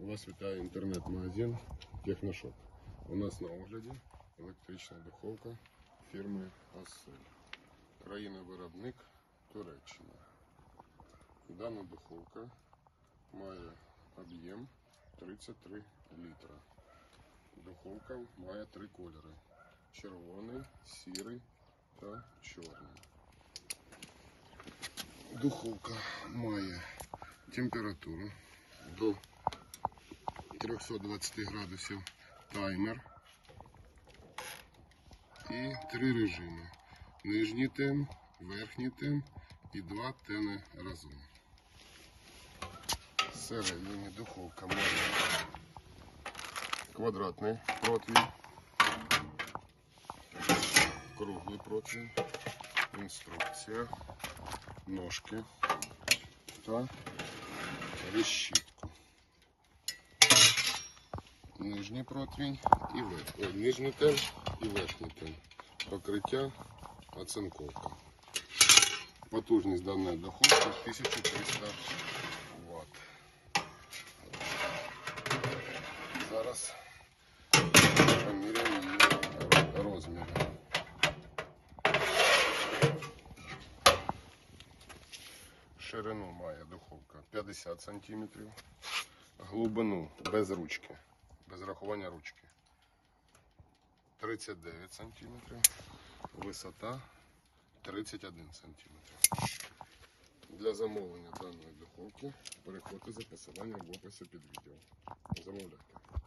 Вас вітає інтернет-магазин Техношоп. У нас на огляді електрична духовка фірми Асель. Країна-виробник Туреччина. Дана духовка має об'єм 33 літра. Духовка має три кольори: червоний, сірий та чорний. Духовка має температуру до 320 градусів таймер і три режими. Нижній тем, верхній тем і два тени разом. Всередині духовка має квадратний противень, круглий противень, інструкція, ножки та решітку. Нижній противень і верхній. Нижній тен і верхній тен. Покриття оцинковка. Потужність даної духовки 1300 Вт. Зараз поміряємо її розміри. Ширину має духовка 50 см, глибину без ручки, без рахування ручки 39 см, висота 31 см. Для замовлення даної духовки переходьте за посиланням в описі під відео. Замовляйте.